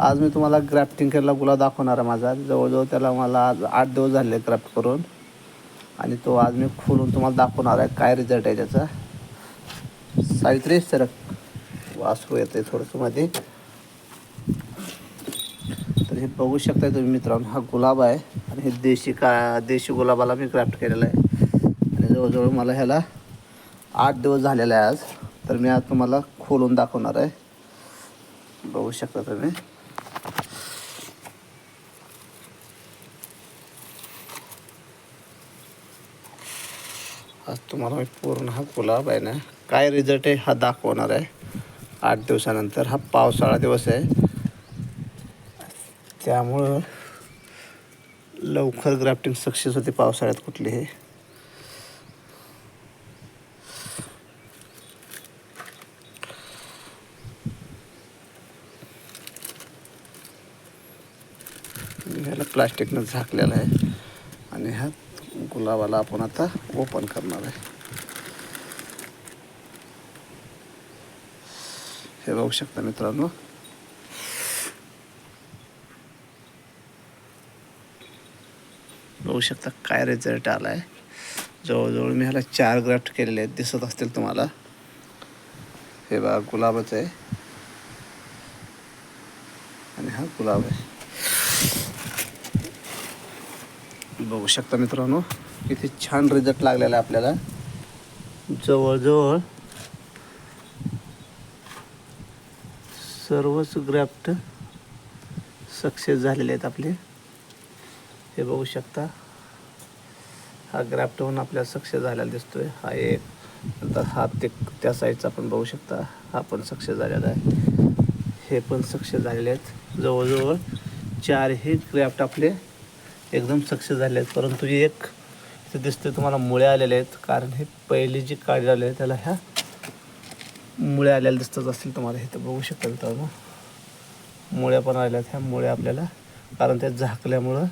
आज मी तुम्हाला ग्राफ्टिंग केलेला गुलाब दाखवणार आहे माझा. जवळजवळ त्याला मला आज आठ दिवस झाले ग्राफ्ट करून. आणि तो आज मी खोलून तुम्हाला दाखवणार आहे काय रिझल्ट आहे त्याचा. सावित्री सर वासू येते थोडंसं मध्ये. तर हे बघू शकता तुम्ही मित्रांनो हा गुलाब आहे. आणि हे देशी का देशी गुलाबाला मी क्राफ्ट केलेला आहे. आणि जवळजवळ मला ह्याला आठ दिवस झालेला आहे आज. तर मी आज तुम्हाला खोलून दाखवणार आहे. बघू शकता तुम्ही. आज तुम्हाला मी पूर्ण हा गुलाब आहे ना काय रिझल्ट आहे हा दाखवणार आहे. आठ दिवसानंतर हा पावसाळा दिवस आहे. त्यामुळं लवकर ग्राफ्टिंग सक्सेस होते पावसाळ्यात कुठली हे. ह्याला प्लास्टिकनं झाकलेला आहे. आणि ह्या गुलाबाला आपण आता ओपन करणार आहे. हे बघू शकता मित्रांनो. बघू शकता काय रिझल्ट आला आहे जवळजवळ मी ह्याला चार ग्राफ्ट केलेले आहेत दिसत असतील तुम्हाला. हे बघा गुलाबच आहे. आणि हा गुलाब आहे. बघू शकता मित्रांनो. किती छान रिझल्ट लागलेला आहे आपल्याला. जवळजवळ सर्वच ग्राफ्ट सक्सेस झालेले आहेत आपले. हे बघू शकता. हा ग्राफ्ट होऊन आपल्याला सक्सेस झालेला दिसतोय. हा एक नंतर हा ते त्या साईडचा पण बघू शकता. हा पण सक्सेस झालेला आहे. हे पण सक्सेस झालेले आहेत. जवळजवळ चारही ग्राफ्ट आपले एकदम सक्सेस झाले आहेत. परंतु एक इथे दिसते तुम्हाला मुळे आलेले आहेत. कारण हे पहिले जी काळी आले त्याला ह्या मुळे आलेल्या दिसतच असतील तुम्हाला. हे तर बघू शकता मित्रांनो. मुळ्या पण आलेल्या आहेत. ह्या मुळ्या आपल्याला कारण त्या झाकल्यामुळं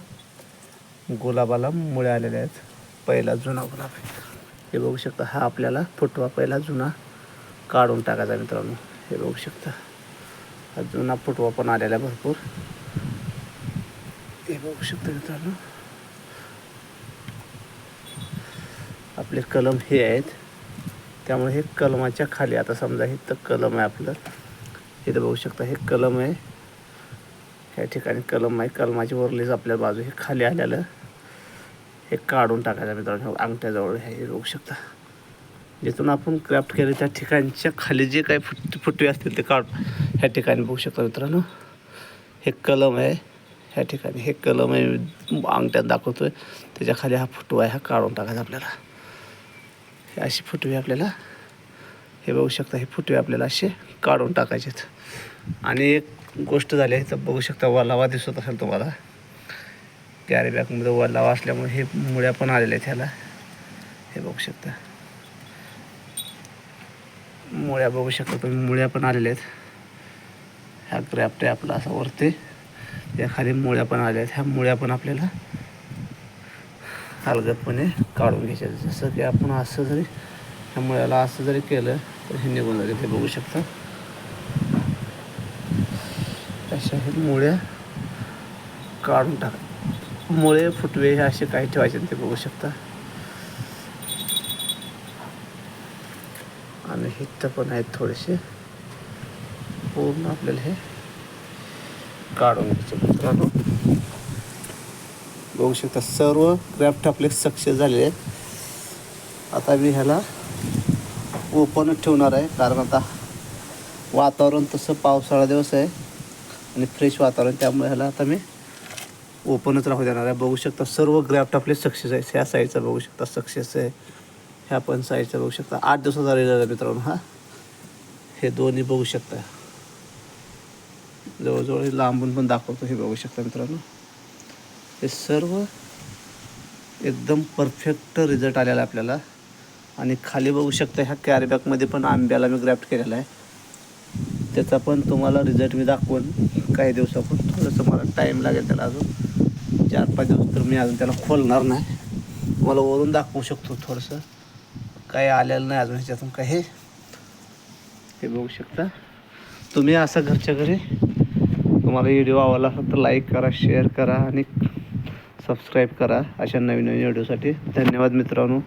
गुलाबाला मुळे आलेल्या आहेत. पहिला जुना गुलाब हे बघू शकता हा आपल्याला फुटवा पहिला जुना काढून टाकायचा मित्रांनो. हे बघू शकता हा जुना फुटवा पण आलेला आहे भरपूर. हे बघू शकता मित्रांनो. आपले कलम हे आहेत. त्यामुळे हे कलमाच्या खाली आता समजा हे तर कलम आहे आपलं. इथं बघू शकता हे कलम आहे. ह्या ठिकाणी कलम आहे. कलमाची वरलीच आपल्या बाजू हे खाली आलेलं. हे काढून टाकायचं मित्रांनो. अंगठ्याजवळ हे बघू शकता. जिथून आपण क्राफ्ट केले त्या ठिकाणच्या खाली जे काही फुट फुटवे असतील ते काढ ह्या ठिकाणी बघू शकता मित्रांनो. हे कलम आहे. ह्या ठिकाणी हे कलम आहे. अंगठ्यात दाखवतो त्याच्याखाली हा फुटवा आहे. हा काढून टाकायचा आपल्याला. अशी फुटवे आपल्याला हे बघू शकता हे फुटवे आपल्याला असे काढून टाकायचे आणि एक गोष्ट झाली आहे तर बघू शकता वलावा दिसत असेल तुम्हाला. कॅरी बॅगमध्ये वलावा असल्यामुळे हे मुळ्या पण आलेल्या आहेत ह्याला. हे बघू शकता. मुळ्या बघू शकता तुम्ही मुळ्या पण आलेल्या आहेत. ह्या ग्रॅप्ट आपला असा वरते या खाली मुळ्या पण आल्या आहेत. ह्या मुळ्या पण आपल्याला हलगतपणे काढून घ्यायचं. जसं की आपण असं जरी ह्या मुळ्याला असं जरी केलं तर हे निघून जाते ते बघू शकता. अशा हे मुळ्या काढून टाका. मुळे फुटवे हे असे काही ठेवायचे ते बघू शकता. आणि हिथं पण आहेत थोडेसे. पूर्ण आपल्याला हे काढून घ्यायचे मित्रांनो. बघू शकता सर्व क्रॅफ्ट आपले सक्सेस झालेले आहेत. आता मी ह्याला ओपनच ठेवणार आहे कारण आता वातावरण तसं पावसाळा दिवस आहे आणि फ्रेश वातावरण त्यामुळे ह्याला आता मी ओपनच राहू देणार आहे. बघू शकता सर्व ग्राफ्ट आपले सक्सेस आहे. ह्या साईडचा बघू शकता सक्सेस आहे. ह्या पण साईडचा बघू शकता. आठ दिवसाचा झालेला आहे मित्रांनो हा. हे दोन्ही बघू शकता. जवळजवळ लांबून पण दाखवतो हे बघू शकता मित्रांनो. हे सर्व एकदम परफेक्ट रिझल्ट आलेला आहे आपल्याला. आणि खाली बघू शकता ह्या कॅरीबॅगमध्ये पण आंब्याला मी ग्रॅफ्ट केलेला आहे. त्याचा पण तुम्हाला रिझल्ट मी दाखवून काही दिवसापून थोडंसं मला टाईम लागेल त्याला अजून. चार पाच दिवस तर मी अजून त्याला खोलणार नाही. तुम्हाला वरून दाखवू शकतो थोडंसं. काही आलेलं नाही अजून ह्याच्यातून काही. हे बघू शकता. तुम्ही असं घरच्या घरी तुम्हाला व्हिडिओ आवडला असेल तर लाईक करा शेअर करा आणि सबस्क्राईब करा अशा नवीन नवीन व्हिडिओसाठी धन्यवाद मित्रांनो.